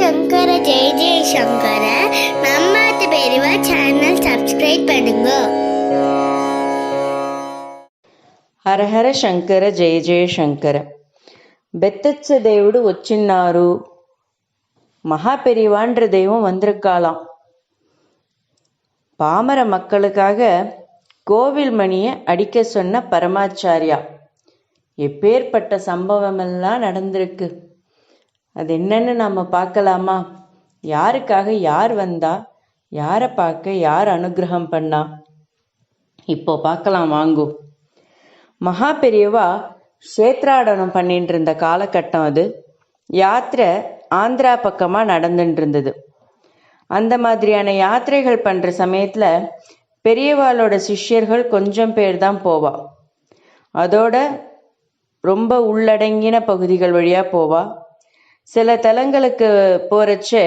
சங்கர ஜெய ஜெய சங்கர நம்மாத்து பெரியவா channel subscribe பண்ணுங்க హరహర శంకర జయ జయ శంకర బెత్తచ్చ దేవుడు వచ్చిన్నారు மகா பெரியவான்ற தெய்வம் வந்திருக்காளாம் பாமர மக்களுக்காக கோவில் மணியை அடிக்க சொன்ன பரமாச்சாரியா எப்பேற்பட்ட சம்பவமெல்லாம் நடந்திருக்கு அது என்னன்னு நாம் பார்க்கலாமா? யாருக்காக யார் வந்தா யாரை பார்க்க யார் அனுகிரகம் பண்ணா? இப்போ பார்க்கலாம் வாங்கோ. மகா பெரியவா சேத்ராடனம் பண்ணிட்டு இருந்த காலகட்டம் அது. யாத்திரை ஆந்திரா பக்கமாக நடந்துட்டு இருந்தது அந்த மாதிரியான யாத்திரைகள் பண்ணுற சமயத்தில் பெரியவாளோட சிஷ்யர்கள் கொஞ்சம் பேர் தான் போவா. அதோட ரொம்ப உள்ளடங்கின பகுதிகள் வழியாக போவா. சில தலங்களுக்கு போகிறச்சே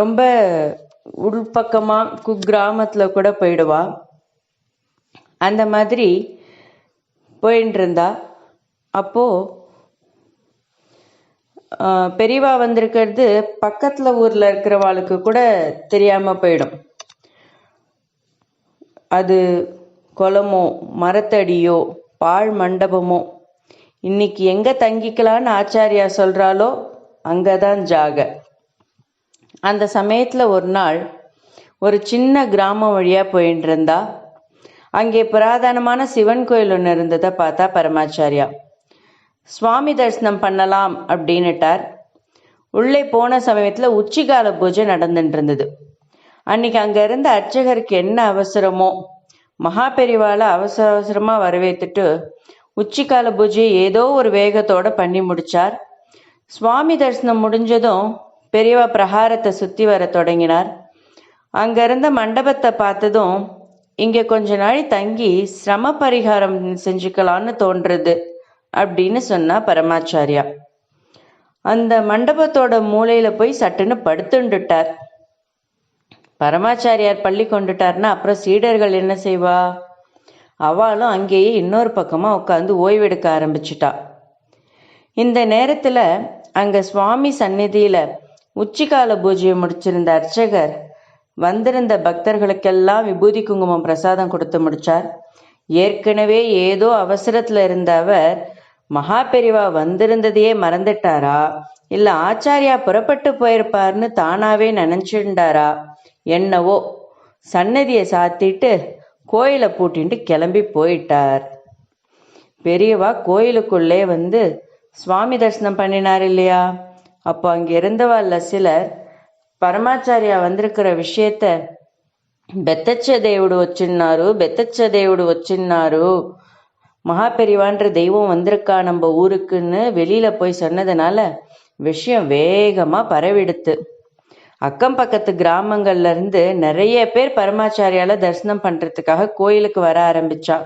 ரொம்ப உள்பக்கமாக குக்கிராமத்தில் கூட போயிடுவா. அந்த மாதிரி போயின்னு இருந்தா அப்போ பெரியவா வந்திருக்கிறது பக்கத்துல ஊர்ல இருக்கிறவாளுக்கு கூட தெரியாம போயிடும். அது குளமோ மரத்தடியோ பாழ் மண்டபமோ இன்னைக்கு எங்க தங்கிக்கலான்னு ஆச்சாரியா சொல்றாலோ அங்கதான் ஜாக. அந்த சமயத்துல ஒரு நாள் ஒரு சின்ன கிராமம் வழியா போயிட்டு இருந்தா அங்கே புராதனமான சிவன் கோயில் ஒன்று இருந்ததை பார்த்தா பரமாச்சாரியா. சுவாமி தரிசனம் பண்ணலாம் அப்படின்னுட்டார். உள்ளே போன சமயத்தில் உச்சிகால பூஜை நடந்துட்டு இருந்தது. அன்னைக்கு அங்கே இருந்த அர்ச்சகருக்கு என்ன அவசரமோ மகா பெரிவாளை அவசர அவசரமாக வரவேற்றுட்டு உச்சிகால பூஜையை ஏதோ ஒரு வேகத்தோட பண்ணி முடிச்சார். சுவாமி தரிசனம் முடிஞ்சதும் பெரியவா பிரகாரத்தை சுற்றி வர தொடங்கினார். அங்கிருந்த மண்டபத்தை பார்த்ததும் இங்கே கொஞ்ச நாள் தங்கி சிரம பரிகாரம் செஞ்சுக்கலான்னு தோன்றுறது அப்படின்னு சொன்னா பரமாச்சாரியா. அந்த மண்டபத்தோட மூலையில போய் சட்டுன்னு படுத்துண்டுட்டார். பரமாச்சாரியார் பள்ளி கொண்டுட்டார்னா அப்புறம் சீடர்கள் என்ன செய்வா? அவளும் அங்கேயே இன்னொரு பக்கமாக உட்காந்து ஓய்வெடுக்க ஆரம்பிச்சிட்டா. இந்த நேரத்தில் அங்கே சுவாமி சந்நிதியில் உச்சிகால பூஜையை முடிச்சிருந்த அர்ச்சகர் வந்திருந்த பக்தர்களுக்கெல்லாம் விபூதி குங்குமம் பிரசாதம் கொடுத்து முடிச்சார். ஏற்கனவே ஏதோ அவசரத்தில் இருந்த அவர் மகா பெரிவா வந்திருந்ததையே மறந்துட்டாரா? இல்லை ஆச்சாரியா புறப்பட்டு போயிருப்பார்னு தானாவே நினைச்சிருந்தாரா? என்னவோ? சன்னதியை சாத்திட்டு கோயிலை பூட்டிட்டு கிளம்பி போயிட்டார் பெரியவா கோயிலுக்குள்ளே வந்து சுவாமி தரிசனம் பண்ணினார் இல்லையா அப்போ அங்க இருந்தவல்ல சிலர் పరమాచార్య வந்திருக்கிற விஷயத்த బెత్తచ్చ దేవుడు వచ్చిన్నారు బెత్తచ్చ దేవుడు వచ్చిన్నారు மகாபெரிவான்ற தெய்வம் வந்திருக்கா நம்ம ஊருக்குன்னு வெளியில போய் சொன்னதுனால விஷயம் வேகமா பரவிடுத்து அக்கம் பக்கத்து கிராமங்கள்ல இருந்து நிறைய பேர் பரமாச்சாரியால தரிசனம் பண்றதுக்காக கோயிலுக்கு வர ஆரம்பிச்சா.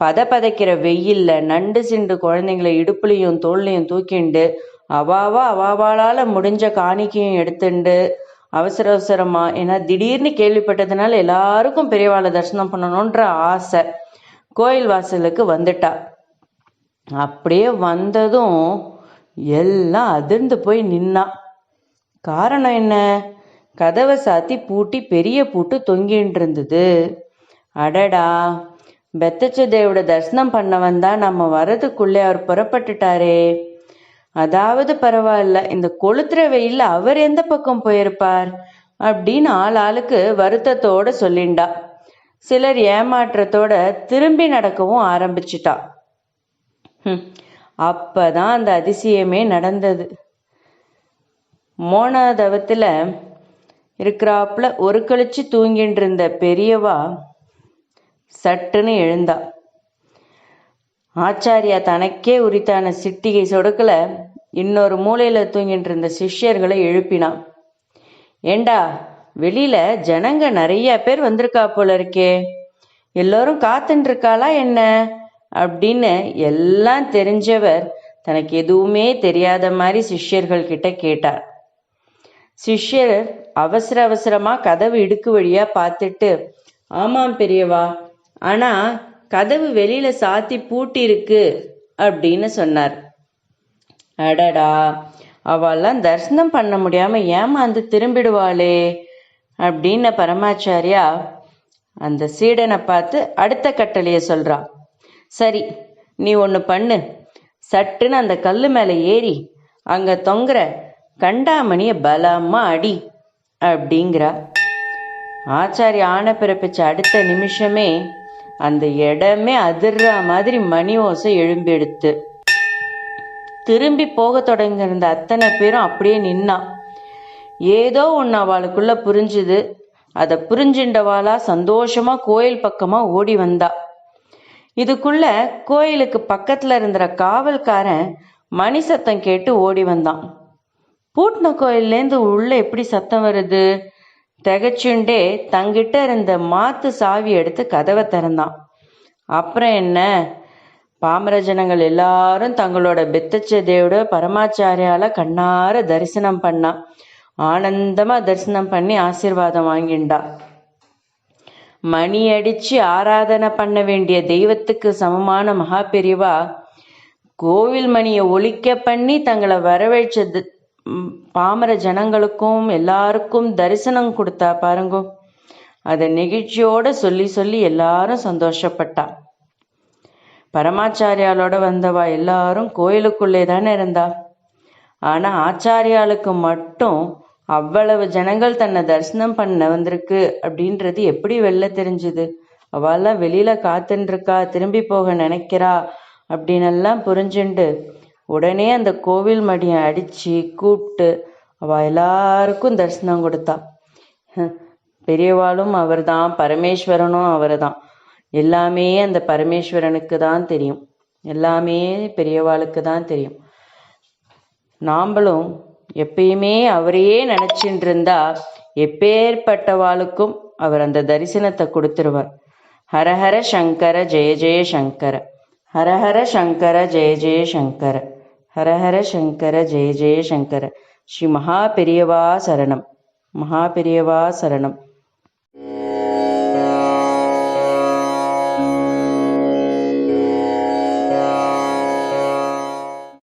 பத பதைக்கிற வெயில்ல நண்டு சிண்டு குழந்தைங்களை இடுப்புலையும் தோல்லையும் தூக்கிண்டு அவாவா அவாவாளால முடிஞ்ச காணிக்கையும் எடுத்துண்டு அவசர அவசரமா ஏன்னா திடீர்னு கேள்விப்பட்டதுனால எல்லாருக்கும் பெரியவாளை தரிசனம் பண்ணணுன்ற ஆசை கோயில் வாசலுக்கு வந்துட்டா. அப்படியே வந்ததும் எல்லாம் அதிர்ந்து போய் நின்னா. காரணம் என்ன? கதவை சாத்தி பூட்டி பெரிய பூட்டு தொங்கின்னு இருந்தது. அடடா! பெத்தச்ச தேவோட தரிசனம் பண்ணவன் தான் நம்ம வரதுக்குள்ளே அவர் புறப்பட்டுட்டாரே. அதாவது பரவாயில்ல இந்த கொளுத்துற வெயில்ல அவர் எந்த பக்கம் போயிருப்பார்? அப்படின்னு ஆள் ஆளுக்கு வருத்தத்தோட சொல்லிண்டா. சிலர் ஏமாற்றத்தோட திரும்பி நடக்கவும் ஆரம்பிச்சிட்டா. அப்பதான் அந்த அதிசயமே நடந்தது. மோனாதவத்துல இருக்கிறாப்புல ஒரு கழிச்சு தூங்கிட்டு இருந்த பெரியவா சட்டுன்னு எழுந்தா. ஆச்சாரியா தனக்கே உரித்தான சிட்டிகை சொடுக்கல இன்னொரு மூலையில தூங்கிட்டு இருந்த சிஷ்யர்களை எழுப்பினான். ஏண்டா வெளியில ஜனங்க நிறைய பேர் வந்திருக்கா போல இருக்கே. எல்லோரும் காத்துட்டு இருக்காளா என்ன? அப்படின்னு எல்லாம் தெரிஞ்சவர் தனக்கு எதுவுமே தெரியாத மாதிரி சிஷ்யர்கள் கிட்ட கேட்டார். சிஷ்யர் அவசர அவசரமாக கதவு இடுக்கு வழியாக பார்த்துட்டு ஆமாம் பெரியவா ஆனால் கதவு வெளியில் சாத்தி பூட்டி இருக்கு அப்படின்னு சொன்னார். அடடா அவெல்லாம் தரிசனம் பண்ண முடியாமல் ஏமாந்து திரும்பிடுவாளே அப்படின்னு பரமாச்சாரியா அந்த சீடனை பார்த்து அடுத்த கட்டளையை சொல்கிறா சரி நீ ஒன்று பண்ணு. சட்டுன்னு அந்த கல் மேலே ஏறி அங்கே தொங்குற கண்டாமணியை பலமா அடி அப்படிங்கிறா. ஆச்சாரி ஆன பிறப்பிச்ச அடுத்த நிமிஷமே அந்த இடமே அதிர்ற மாதிரி மணி ஓசை எழும்பெடுத்து. திரும்பி போக தொடங்கியிருந்த அத்தனை பேரும் அப்படியே நின்னான் ஏதோ ஒன்று அவளுக்குள்ள புரிஞ்சுது. அதை புரிஞ்சின்றவாளா சந்தோஷமா கோயில் பக்கமா ஓடி வந்தா. இதுக்குள்ள கோயிலுக்கு பக்கத்துல இருந்த காவல்காரன் மணி சத்தம் கேட்டு ஓடி வந்தான். பூட்ன கோயில்லேருந்து உள்ள எப்படி சத்தம் வருது? திகச்சுண்டே தங்கிட்ட இருந்த மாத்து சாவி எடுத்து கதவை திறந்தான். அப்புறம் என்ன? பாமர ஜனங்கள் எல்லாரும் தங்களோட பெத்தச்சதேவோட பரமாச்சாரியால கண்ணார தரிசனம் பண்ணா. ஆனந்தமா தரிசனம் பண்ணி ஆசீர்வாதம் வாங்கிண்டா. மணி அடிச்சு ஆராதனை பண்ண வேண்டிய தெய்வத்துக்கு சமமான மகா பெரியவா கோவில் மணியை ஒழிக்க பண்ணி தங்களை வரவழைச்சது பாமர ஜனங்களுக்கும் எல்லாருக்கும் தரிசனம் கொடுத்தா பாருங்கோ. அதை நெகிழ்ச்சியோட சொல்லி சொல்லி எல்லாரும் சந்தோஷப்பட்டா. பரமாச்சாரியாலோட வந்தவா எல்லாரும் கோயிலுக்குள்ளே தானே இருந்தா. ஆனா ஆச்சாரியாளுக்கு மட்டும் அவ்வளவு ஜனங்கள் தன்னை தரிசனம் பண்ண வந்திருக்கு அப்படின்றது எப்படி வெளில தெரிஞ்சுது? அவெல்லாம் வெளியில காத்துன்னு இருக்கா திரும்பி போக நினைக்கிறா அப்படின்னெல்லாம் புரிஞ்சுண்டு உடனே அந்த கோவில் மடியை அடிச்சு கூப்பிட்டு அவ எல்லாருக்கும் தரிசனம் கொடுத்தா. பெரியவாளும் அவர் தான் பரமேஸ்வரனும் அவர்தான். எல்லாமே அந்த பரமேஸ்வரனுக்கு தான் தெரியும். எல்லாமே பெரியவாளுக்கு தான் தெரியும். நாம்பளும் எப்பயுமே அவரையே நினைச்சிட்டு இருந்தா எப்பேற்பட்டவாளுக்கும் அவர் அந்த தரிசனத்தை கொடுத்துருவார். ஹரஹர சங்கர ஜெய ஜெய சங்கர. ஹரஹர சங்கர ஜெய ஜெய சங்கர. ஹரஹர சங்கர ஜெய ஜெய சங்கர. ஸ்ரீ மகா பெரியவா சரணம். மகா பெரியவா சரணம்.